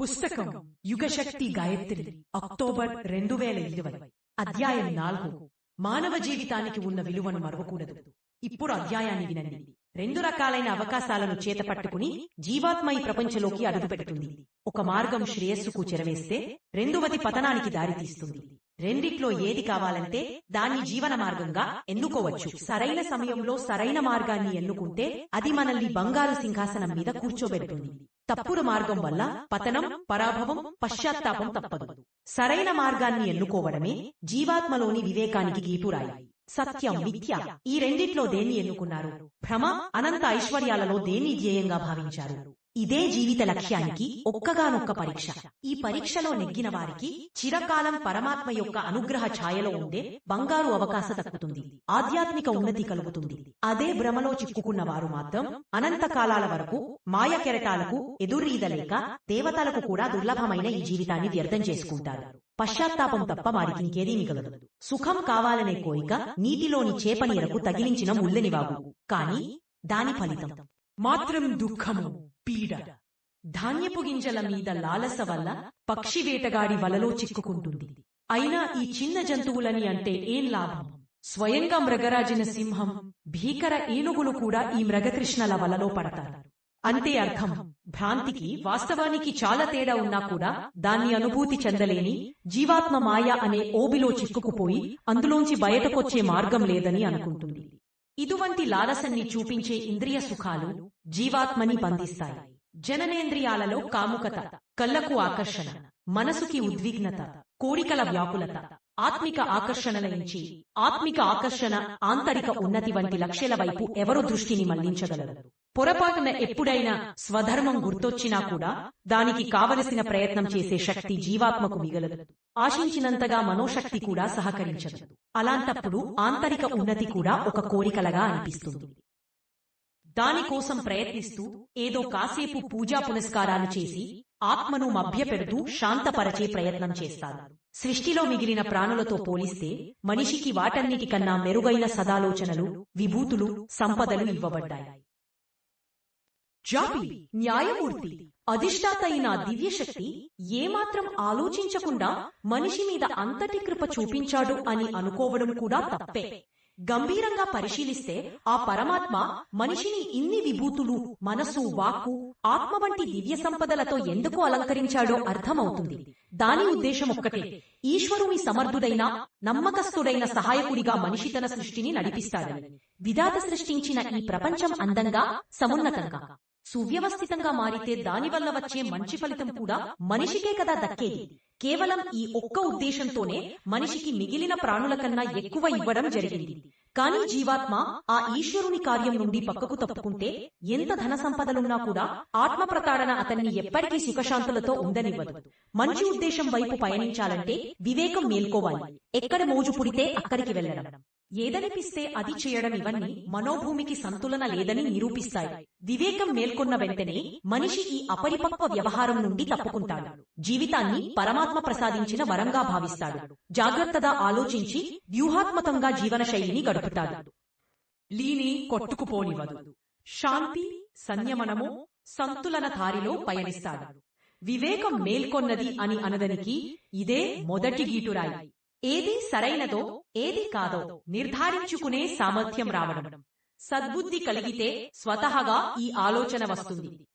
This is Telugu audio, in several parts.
పుస్తకం యుగశక్తి గాయత్రి అక్టోబర్ రెండు వేల ఇరవై. అధ్యాయం నాలుగు. మానవ జీవితానికి ఉన్న విలువను మరవకూడదు. ఇప్పుడు అధ్యాయాన్ని వినండి. రెండు రకాలైన అవకాశాలను చేతపట్టుకుని జీవాత్మ ఈ ప్రపంచలోకి అడుగుపెడుతుంది ఒక మార్గం శ్రేయస్సుకు చెరవేస్తే రెండవది పతనానికి దారితీస్తుంది. రెండిట్లో ఏది కావాలంటే దాన్ని జీవన మార్గంగా ఎన్నుకోవచ్చు. సరైన సమయంలో సరైన మార్గాన్ని ఎన్నుకుంటే అది మనల్ని బంగారు సింహాసనం మీద కూర్చోబెడుతుంది. తప్పుడు మార్గం వల్ల పతనం పరాభవం పశ్చాత్తాపం తప్పదు. సరైన మార్గాన్ని ఎన్నుకోవడమే జీవాత్మలోని వివేకానికి గీటురాయి సత్యం మిథ్య ఈ రెండిట్లో దేన్ని ఎన్నుకున్నారు? భ్రమ అనంత ఐశ్వర్యాలలో దేన్ని ధ్యేయంగా భావించారు? ఇదే జీవిత లక్ష్యానికి ఒక్కగానొక్క పరీక్ష. ఈ పరీక్షలో నెగ్గిన వారికి చిరకాలం పరమాత్మ యొక్క అనుగ్రహ ఛాయలో ఉండే బంగారు అవకాశ దక్కుతుంది. ఆధ్యాత్మిక ఉన్నతి కలుగుతుంది. అదే భ్రమలో చిక్కుకున్న వారు మాత్రం అనంత కాలాల వరకు మాయ కెరటాలకు ఎదురీదలేక దేవతలకు కూడా దుర్లభమైన ఈ జీవితాన్ని వ్యర్థం చేసుకుంటారు. పశ్చాత్తాపం తప్ప వారికి ఇంకేదీ మిగలదు. సుఖం కావాలనే కోరిక నీటిలోని చేపనీరకు తగిలించిన ముల్లనివాగు కాని దాని ఫలితం మాత్రం దుఃఖము. పీడ. ధాన్యపు గింజల మీద లాలస వల్ల పక్షి వేటగాడి వలలో చిక్కుకుంటుంది. అయినా ఈ చిన్న జంతువులని అంటే ఏం లాభం? స్వయంగా మృగరాజిన సింహం భీకర ఏనుగులు కూడా ఈ మృగకృష్ణల వలలో పడతారు. అంతే అర్థం. భ్రాంతికి వాస్తవానికి చాలా తేడా ఉన్నా కూడా దాన్ని అనుభూతి చెందలేని జీవాత్మ మాయ అనే ఓబిలో చిక్కుకుపోయి అందులోంచి బయటకొచ్చే మార్గం లేదని అనుకుంటుంది. ఇటువంటి లాలసన్ని చూపించే ఇంద్రియ సుఖాలు జీవాత్మని బంధిస్తాయి. జననేంద్రియాలలో కాముకత కళ్ళకు ఆకర్షణ మనసుకి ఉద్విగ్నత కోరికల వ్యాకులత ఆత్మిక ఆకర్షణల నుంచి ఆత్మిక ఆకర్షణ ఆంతరిక ఉన్నతి వంటి లక్ష్యాల వైపు ఎవరు దృష్టిని మళ్ళించగలరు? పొరపాటున ఎప్పుడైనా స్వధర్మం గుర్తొచ్చినా కూడా దానికి కావలసిన ప్రయత్నం చేసే శక్తి జీవాత్మకు మిగలదు. ఆశించినంతగా మనోశక్తి కూడా సహకరించదు. అలాంటప్పుడు ఆంతరిక ఉన్నతి కూడా ఒక కోరికలగా అనిపిస్తుంది. దానికోసం ప్రయత్నిస్తూ ఏదో కాసేపు పూజా పునస్కారాలు చేసి ఆత్మను మభ్యపెడుతూ శాంతపరచే ప్రయత్నం చేస్తారు. సృష్టిలో మిగిలిన ప్రాణులతో పోలిస్తే మనిషికి వాటన్నిటికన్నా మెరుగైన సదాలోచనలు విభూతులు సంపదలు ఇవ్వబడ్డాయి. జాపి న్యాయమూర్తి అధిష్టాత అయిన దివ్యశక్తి ఏమాత్రం ఆలోచించకుండా మనిషి మీద అంతటి కృప చూపించాడు అని అనుకోవడం కూడా తప్పే. గంభీరంగా పరిశీలిస్తే ఆ పరమాత్మ మనిషిని ఇన్ని విభూతులు మనసు వాక్కు ఆత్మ వంటి దివ్య సంపదలతో ఎందుకు అలంకరించాడో అర్థమవుతుంది. దాని ఉద్దేశం ఒక్కటే ఈశ్వరుని సమర్థుడైన నమ్మకస్తుడైన సహాయకుడిగా మనిషి తన సృష్టిని నడిపిస్తాడని. విధాత సృష్టించిన ఈ ప్రపంచం అందంగా సమున్నతంగా. సువ్యవస్థితంగా మారితే దానివల్ల వచ్చే మంచి ఫలితం కూడా మనిషికే కదా దక్కేది. కేవలం ఈ ఒక్క ఉద్దేశంతోనే మనిషికి మిగిలిన ప్రాణుల కన్నా ఎక్కువ ఇవ్వడం జరిగింది. కానీ జీవాత్మ ఆ ఈశ్వరుని కార్యం నుండి పక్కకు తప్పుకుంటే ఎంత ధన సంపదలున్నా కూడా ఆత్మ ప్రతాడన అతన్ని ఎప్పటికీ సుఖశాంతులతో ఉండనివ్వదు. మంచి ఉద్దేశం వైపు పయనించాలంటే వివేకం మేల్కోవాలి. ఎక్కడ మోజు పుడితే అక్కడికి వెళ్ళడం. ఏదనిపిస్తే అది చేయడం ఇవన్నీ మనోభూమికి సంతులన లేదని నిరూపిస్తాయి. వివేకం మేల్కొన్న వెంటనే మనిషి ఈ అపరిపక్వ వ్యవహారం నుండి తప్పుకుంటాడు. జీవితాన్ని పరమాత్మ ప్రసాదించిన వరంగా భావిస్తాడు. జాగ్రత్తగా ఆలోచించి వ్యూహాత్మకంగా జీవన శైలిని గడుపుతాడు. లీని కొట్టుకుపోనివదు శాంతి సంయమనము సంతులన దారిలో పయనిస్తాడు. వివేకం మేల్కొన్నది అని అనదనికి ఇదే మొదటి గీటురాయి. ఏది సరైనదో ఏది కాదో నిర్ధారించుకునే సామర్థ్యం రావడం. సద్బుద్ధి కలిగితే స్వతహగా ఈ ఆలోచన వస్తుంది.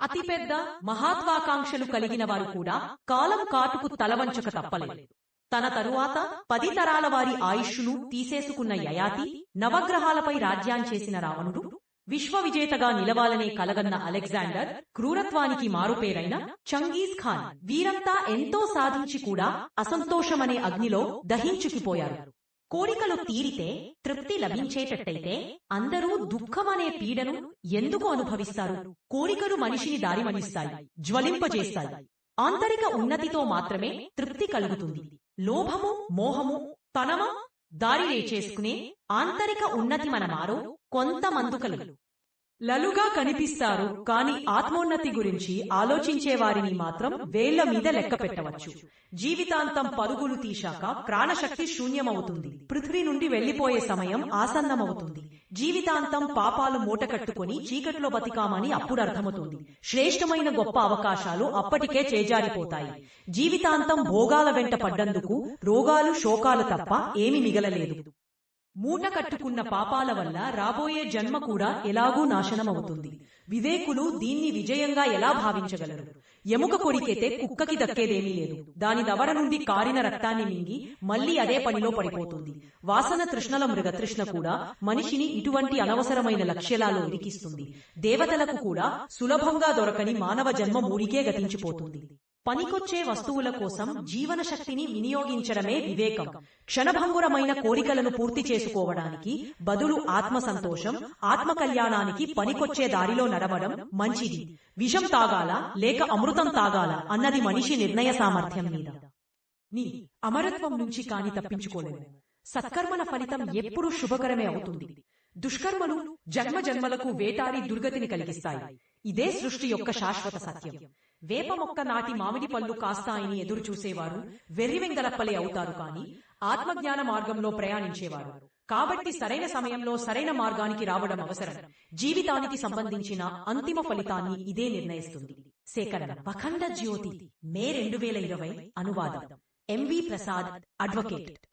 అతిపెద్ద మహాత్వాకాంక్షలు కలిగిన వారు కూడా కాలం కాటుకు తలవంచక తప్పలేదు. తన తరువాత పది తరాల వారి ఆయుష్ను తీసేసుకున్న యయాతి నవగ్రహాలపై రాజ్యాం చేసిన రావణుడు విశ్వవిజేతగా నిలవాలనే కలగన్న అలెగ్జాండర్ క్రూరత్వానికి మారుపేరైన చంగీజ్ ఖాన్ వీరంతా ఎంతో సాధించి కూడా అసంతోషమనే అగ్నిలో దహించుకుపోయారు. కోరికలు తీరితే తృప్తి లభించేటట్టయితే అందరూ దుఃఖమనే పీడను ఎందుకు అనుభవిస్తారు? కోరికలు మనిషిని దారిమణిస్తాయి జ్వలింపజేస్తాయి. ఆంతరిక ఉన్నతితో మాత్రమే తృప్తి కలుగుతుంది. లోభము మోహము తనమ? దారి చేసుకునే ఆంతరిక ఉన్నతి మన మనమారో కొంతమందుకలు లలుగా కనిపిస్తారు కాని ఆత్మోన్నతి గురించి ఆలోచించే వారిని మాత్రం వేళ్ళ మీద లెక్క పెట్టవచ్చు. జీవితాంతం పరుగులు తీశాక ప్రాణశక్తి శూన్యమవుతుంది. పృథ్వీ నుండి వెళ్ళిపోయే సమయం ఆసన్నమవుతుంది. జీవితాంతం పాపాలు మూటకట్టుకుని చీకటిలో బతికామని అప్పుడు అర్థమవుతుంది. శ్రేష్టమైన గొప్ప అవకాశాలు అప్పటికే చేజారిపోతాయి. జీవితాంతం భోగాల వెంట పడ్డందుకు రోగాలు శోకాలు తప్ప ఏమి మిగలలేదు. మూట కట్టుకున్న పాపాల వల్ల రాబోయే జన్మ కూడా ఎలాగూ నాశనమవుతుంది. వివేకులు దీన్ని విజయంగా ఎలా భావించగలరు? ఎముక కొరికైతే కుక్కకి దక్కేదేమీ లేదు. దాని దవడ నుండి కారిన రక్తాన్ని మింగి మళ్ళీ అదే పనిలో పడిపోతుంది. వాసన తృష్ణల మృగతృష్ణ కూడా మనిషిని ఇటువంటి అనవసరమైన లక్ష్యాలలో ఇరికిస్తుంది దేవతలకు కూడా సులభంగా దొరకని మానవ జన్మ మూడికే గతించిపోతుంది. పనికొచ్చే వస్తువుల కోసం జీవన శక్తిని వినియోగించడమే వివేకం. క్షణభంగురమైన కోరికలను పూర్తి చేసుకోవడానికి బదులు ఆత్మ సంతోషం ఆత్మ కళ్యాణానికి పనికొచ్చే దారిలో నడవడం మంచిది. విషం తాగాల లేక అమృతం తాగాల అన్నది మనిషి నిర్ణయ సామర్థ్యం మీద. నీ అమరత్వం నుంచి కాని తప్పించుకోలేదు సత్కర్మల ఫలితం ఎప్పుడూ శుభకరమే అవుతుంది. దుష్కర్మలు జన్మ జన్మలకు వేటాడి దుర్గతిని కలిగిస్తాయి. ఇదే సృష్టి యొక్క శాశ్వత సత్యం. వేప మొక్క నాటి మామిడి పళ్ళు కాస్తాయని ఎదురు చూసేవారు వెర్రివెంగలప్పలే అవుతారు కాని ఆత్మజ్ఞాన మార్గంలో ప్రయాణించేవారు. కాబట్టి సరైన సమయంలో సరైన మార్గానికి రావడం అవసరం. జీవితానికి సంబంధించిన అంతిమ ఫలితాన్ని ఇదే నిర్ణయిస్తుంది. సేకరణ. అఖండ జ్యోతి. మే రెండు వేల ఇరవై అనువాదం. M V Prasad advocate.